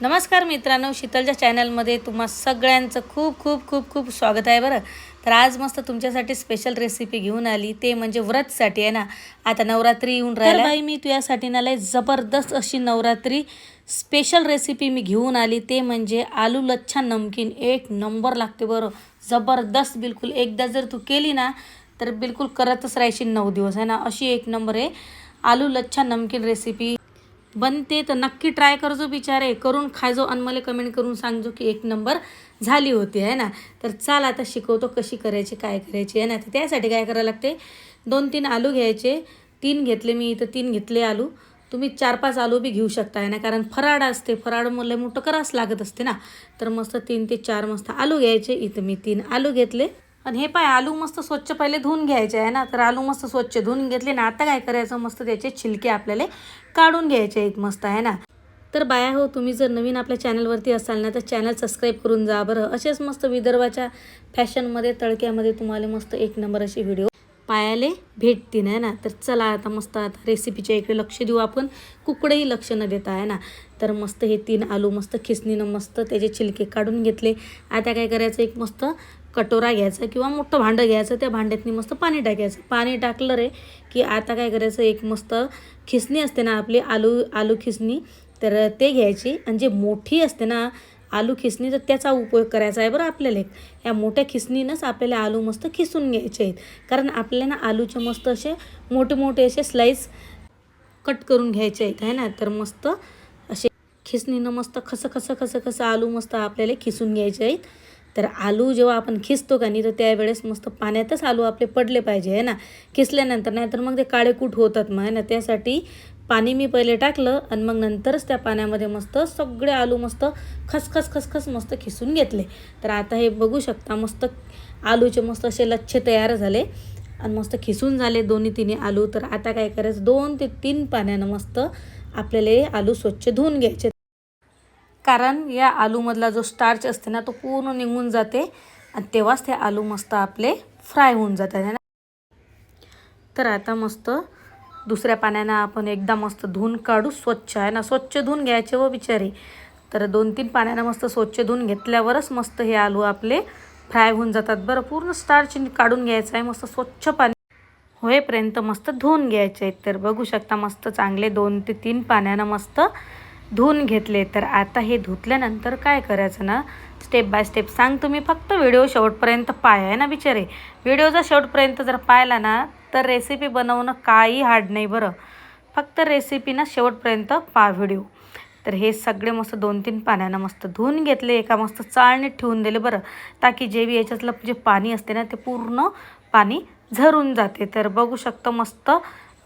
नमस्कार मित्रांनो शीतलच्या चॅनलमध्ये तुम्हा सगळ्यांचं खूप खूप खूप खूप स्वागत आहे बरं. तर आज मस्त तुमच्यासाठी स्पेशल रेसिपी घेऊन आली. ते म्हणजे व्रतसाठी आहे ना. आता नवरात्री येऊन राहिला. बाई मी तुझ्यासाठी ना लय जबरदस्त अशी नवरात्री स्पेशल रेसिपी मी घेऊन आली. ते म्हणजे आलू लच्छा नमकीन. एक नंबर लागते बरं. जबरदस्त बिलकुल. एकदा जर तू केली ना तर बिलकुल करतच राहायची नऊ दिवस. आहे ना? अशी एक नंबर आहे. आलू लच्छा नमकीन रेसिपी बनते तर नक्की ट्राय करजो बिचारे करून खायजो आणि मला कमेंट करून सांगजो की एक नंबर झाली होती आहे ना? तर चाल आता शिकवतो कशी करायची काय करायची आहे ना? तर त्यासाठी काय करायला लागते? दोन तीन आलू घ्यायचे. तीन घेतले मी इथं तीन घेतले आलू. तुम्ही चार पाच आलू बी घेऊ शकता आहे ना? कारण फराळ असते. फराळ मला मोठं करावंच लागत असते ना? तर मस्त तीन ते चार मस्त आलू घ्यायचे. इथं मी तीन आलू घेतले. आणि हे पाय आलू मस्त स्वच्छ पहिले धुवून घ्यायचे आहे ना तर आलू मस्त स्वच्छ धुवून घेतले ना आता काय करायचं मस्त त्याचे छिलके आपल्याला काढून घ्यायचे आहेत मस्त आहे ना? तर बाया हो तुम्ही जर नवीन आपल्या चॅनलवरती असाल ना तर चॅनल सबस्क्राईब करून जा बरं. असेच मस्त विदर्भाच्या फॅशनमध्ये तळक्यामध्ये तुम्हाला मस्त एक नंबर अशी व्हिडिओ पायाले भेटतील आहे ना? तर चला आता मस्त आता रेसिपीच्या इकडे लक्ष देऊ आपण. कुकडेही लक्ष न देता आहे ना? तर मस्त हे तीन आलू मस्त खिसणीनं मस्त त्याचे छिलके काढून घेतले. आता काय करायचं एक मस्त कटोरा घ्यायचा किंवा मोठं भांडं घ्यायचं त्या भांड्यातनी मस्त पाणी टाकायचं. पाणी टाकलं रे की आता काय करायचं एक मस्त खिसणी असते ना आपली आलू आलू खिसणी तर ते घ्यायची. आणि जे मोठी असते ना आलू खिसणी तर त्याचा उपयोग करायचा आहे बरं आपल्याला एक. या मोठ्या खिसणीनंच आपल्याला आलू मस्त खिसून घ्यायचे आहेत. कारण आपल्याला ना आलूचे मस्त असे मोठे मोठे असे स्लाईस कट करून घ्यायचे आहेत आहे ना? तर मस्त असे खिसणीनं मस्त खसं खसं खसं खसं आलू मस्त आपल्याला खिसून घ्यायचे आहेत. तर आलू जेव्हा आपण खिसतो का नाही तर त्यावेळेस मस्त पाण्यातच आलू आपले पडले पाहिजे आहे ना? खिसल्यानंतर नाहीतर मग ते काळेकूट होतात मग आहे ना? त्यासाठी पाणी मी पहिले टाकलं आणि मग नंतरच त्या पाण्यामध्ये मस्त सगळे आलू मस्त खसखस खसखस मस्त खिसून घेतले. तर आता हे बघू शकता मस्त आलूचे मस्त असे लच्छे तयार झाले आणि मस्त खिसून झाले दोन्ही तिन्ही आलू. तर आता काय करायचं दोन ते तीन पाण्यानं मस्त आपल्याला आलू स्वच्छ धुवून घ्यायचे. कारण या आलूमधला जो स्टार्च असते ना तो पूर्ण निघून जाते. आणि तेव्हाच ते आलू मस्त आपले फ्राय होऊन जातात. तर आता मस्त दुसऱ्या पाण्यानं आपण एकदा मस्त धुवून काढू. स्वच्छ आहे ना? स्वच्छ धुवून घ्यायचे व बिचारे. तर दोन तीन पाण्यानं मस्त स्वच्छ धुवून घेतल्यावरच मस्त हे आलू आपले फ्राय होऊन जातात. बरं पूर्ण स्टार्च काढून घ्यायचं आहे. मस्त स्वच्छ पाणी. होईपर्यंत मस्त धुवून घ्यायचे आहेत. तर बघू शकता मस्त चांगले दोन ते तीन पाण्यानं मस्त धुवून घेतले. तर आता हे धुतल्यानंतर काय करायचं ना? स्टेप बाय स्टेप सांग तुम्ही फक्त व्हिडिओ शेवटपर्यंत पाय आहे ना बिचारे? व्हिडिओ जर शेवटपर्यंत जर पाहिला ना तर रेसिपी बनवणं काही हार्ड नाही बरं. फक्त रेसिपी ना शेवटपर्यंत पा व्हिडिओ तर हे सगळे मस्त दोन तीन पाण्यानं मस्त धुवून घेतले. एका मस्त चाळणीत ठेवून दिले बरं. ताकी जे बी याच्यातलं जे पाणी असते ना ते पूर्ण पाणी झरून जाते. तर बघू शकतो मस्त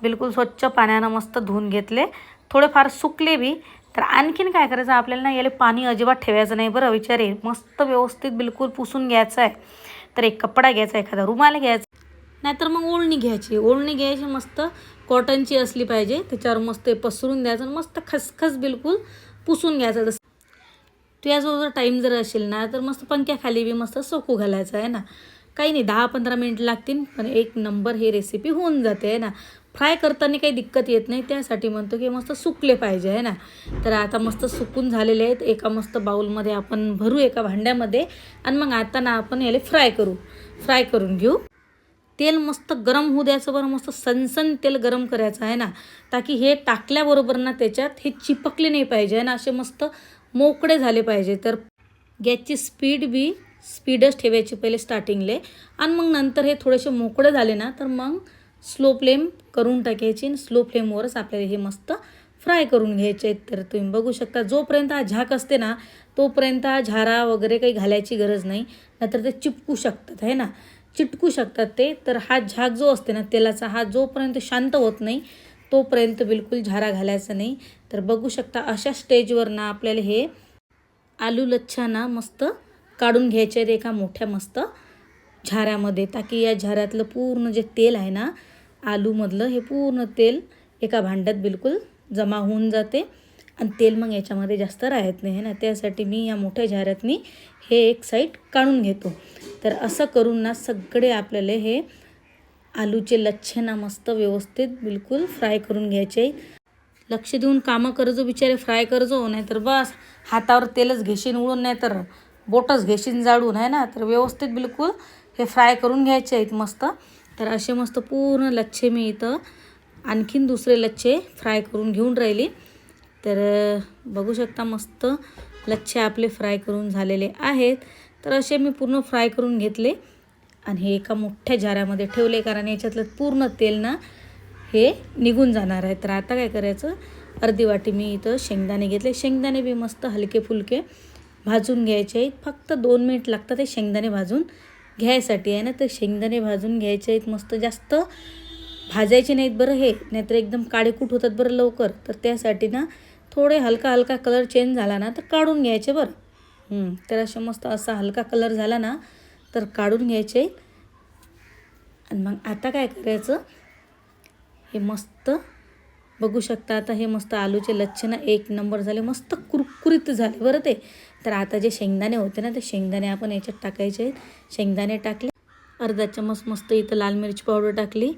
बिलकुल स्वच्छ पाण्यानं मस्त धुवून घेतले. थोडेफार सुकले बी तर आणखीन काय करायचं? आपल्याला ना याला पाणी अजिबात ठेवायचं नाही बरं विचारे. मस्त व्यवस्थित बिलकुल पुसून घ्यायचं आहे. तर एक कपडा घ्यायचा एखादा रुमाल घ्यायचा. नाहीतर मग ओळणी घ्यायची. ओळणी घ्यायची मस्त. कॉटनची असली पाहिजे. त्याच्यावर मस्त पसरून द्यायचं आणि मस्त खसखस बिलकुल पुसून घ्यायचं. जसं तुझ्याजवळ जर टाईम जर असेल ना तर मस्त पंख्याखाली बी मस्त सोकू घालायचं आहे ना. काही नाही दहा पंधरा मिनिट लागतील पण एक नंबर ही रेसिपी होऊन जाते आहे ना. फ्राय करताना काही दिक्कत येत नाही. त्यासाठी म्हणतो की मस्त सुकले पाहिजे आहे ना? तर आता मस्त सुकून झालेले आहेत. एका मस्त बाऊलमध्ये आपण भरू एका भांड्यामध्ये आणि मग आता ना आपण याला फ्राय करू. फ्राय करून घेऊ. तेल मस्त गरम होऊ द्यायचं बरं. मस्त सनसन तेल गरम करायचं आहे ना? ताकी हे टाकल्याबरोबर ना त्याच्यात हे चिपकले नाही पाहिजे आहे ना? असे मस्त मोकळे झाले पाहिजे. तर गॅसची स्पीड बी स्पीडच ठेवायची पहिले स्टार्टिंगले आणि मग नंतर हे थोडेसे मोकळे झाले ना तर मग स्लो फ्लेम करून टाकायची आणि स्लो फ्लेमवरच आपल्याला हे मस्त फ्राय करून घ्यायचे आहेत. तर तुम्ही बघू शकता जोपर्यंत हा झाक असते ना तोपर्यंत हा झारा वगैरे काही घालायची गरज नाही. नाहीतर ते चिपकू शकतात आहे ना? चिटकू शकतात ते. तर हा झाक जो असते ना तेलाचा हा जोपर्यंत शांत होत नाही तोपर्यंत बिलकुल झारा घालायचा नाही. तर बघू शकता अशा स्टेजवर ना आपल्याला हे आलू लच्छा ना मस्त काढून घ्यायचे आहेत एका मोठ्या मस्त झाऱ्यामध्ये. ताकी या झाऱ्यातलं पूर्ण जे तेल आहे ना आलूमधलं हे पूर्ण तेल एका भांड्यात बिलकुल जमा होऊन जाते. आणि तेल मग याच्यामध्ये जास्त राहत नाही आहे ना? त्यासाठी मी या मोठ्या झाऱ्यातनी हे एक साईड काढून घेतो. तर असं करून ना सगळे आपल्याला हे आलूचे लच्छे ना मस्त व्यवस्थित बिलकुल फ्राय करून घ्यायचे. लक्ष देऊन कामं करजो बिचारे फ्राय करजो नाहीतर बस हातावर तेलच घेशीन उडून नाहीतर बोटच घेशीन जाडून आहे ना? तर व्यवस्थित बिलकुल हे फ्राय करून घ्यायचे आहेत मस्त. तर असे मस्त पूर्ण लच्छे मी इथं आणखीन दुसरे लच्छे फ्राय करून घेऊन राहिले. तर बघू शकता मस्त लच्छे आपले फ्राय करून झालेले आहेत. तर असे मी पूर्ण फ्राय करून घेतले आणि हे एका मोठ्या जाऱ्यामध्ये ठेवले कारण याच्यातलं पूर्ण तेल ना हे निघून जाणार आहे. तर आता काय करायचं? अर्धी वाटी मी इथं शेंगदाणे घेतले. शेंगदाणे बी मस्त हलके फुलके भाजून घ्यायचे आहेत. फक्त दोन मिनिट लागतात ते शेंगदाणे भाजून. घ्यायसाठी आहे ना तर शेंगदाणे भाजून घ्यायचे आहेत मस्त जास्त. भाजायचे नाहीत बरं हे नाहीतर एकदम काळेकूट होतात बरं लवकर. तर त्यासाठी ना थोडे हलका हलका कलर चेंज झाला ना तर काढून घ्यायचे बरं. तर असे मस्त असा हलका कलर झाला ना तर काढून घ्यायचे. आणि मग आता काय करायचं? हे मस्त बघू शकता आता हे मस्त आलूचे लच्छे ना एक नंबर झाले मस्त कुरकुरीत झाले बरं ते. तर आता जे शेंगदाणे होते ना ते शेंगदाणे आपण याच्यात टाकायचे आहेत. शेंगदाणे टाकले अर्धा चमच मस्त इथं लाल मिरची पावडर टाकली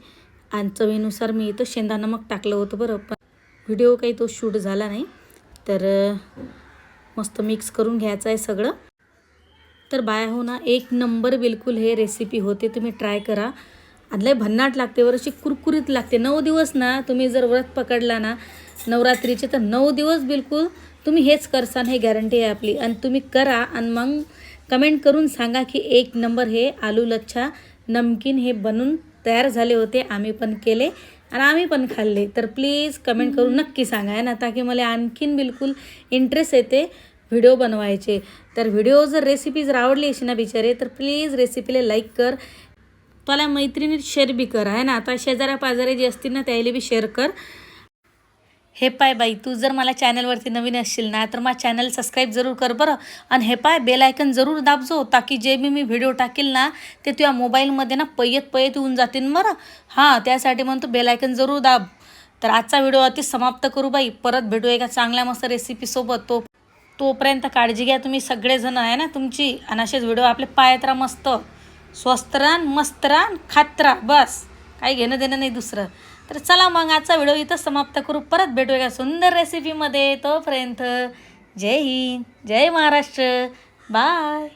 आणि चवीनुसार मी इथं शेंदा नमक टाकलं होतं बरं पण व्हिडिओ काही तो शूट झाला नाही. तर मस्त मिक्स करून घ्यायचं आहे सगळं. तर बाया हो ना एक नंबर बिलकुल हे रेसिपी होते तुम्ही ट्राय करा. आणि लय भन्नाट लागते वर अशी कुरकुरीत लागते. नऊ दिवस ना तुम्ही जर व्रत पकडला ना नवरात्रीचे तर नऊ दिवस बिलकुल तुम्ही हेच करसान हे गॅरंटी आहे आपली. आणि तुम्ही करा आणि मग कमेंट करून सांगा की एक नंबर हे आलू लच्छा नमकीन हे बनून तयार झाले होते आम्ही पण केले आणि आम्ही पण खाल्ले. तर प्लीज कमेंट करून नक्की सांगा ना? ताकी मला आणखीन बिलकुल इंटरेस्ट येते व्हिडिओ बनवायचे. तर व्हिडिओ जर रेसिपी जर आवडली अशी ना बिचारे तर प्लीज रेसिपीला लाईक कर. तुला मैत्रिणी शेअर बी कर आहे ना? आता शेजाऱ्या पाजारे जे असतील ना त्याला बी शेअर कर. हे पाय बाई तू जर मला चॅनलवरती नवीन असशील ना तर मला चॅनल सबस्क्राईब जरूर कर बरं. आणि हे पाय बेल आयकन जरूर दाबजो ताकी जे बी मी व्हिडिओ टाकील ना ते तुझ्या मोबाईलमध्ये ना पयत पयत येऊन जातील बरं. हां त्यासाठी म्हणतो बेल आयकन जरूर दाब. तर आजचा व्हिडिओ अति समाप्त करू बाई. परत भेटू एका चांगल्या मस्त रेसिपीसोबत तो तोपर्यंत काळजी घ्या तुम्ही सगळेजण आहे ना तुमची. आणि असेच व्हिडिओ आपले पायत राहा मस्त. स्वस्त रान मस्त रान खात राहा बस. काही घेणं देणं नाही दुसरं. तर चला मग आजचा व्हिडिओ इथं समाप्त करू. परत भेटू एका सुंदर रेसिपीमध्ये तोपर्यंत जय हिंद जय महाराष्ट्र. बाय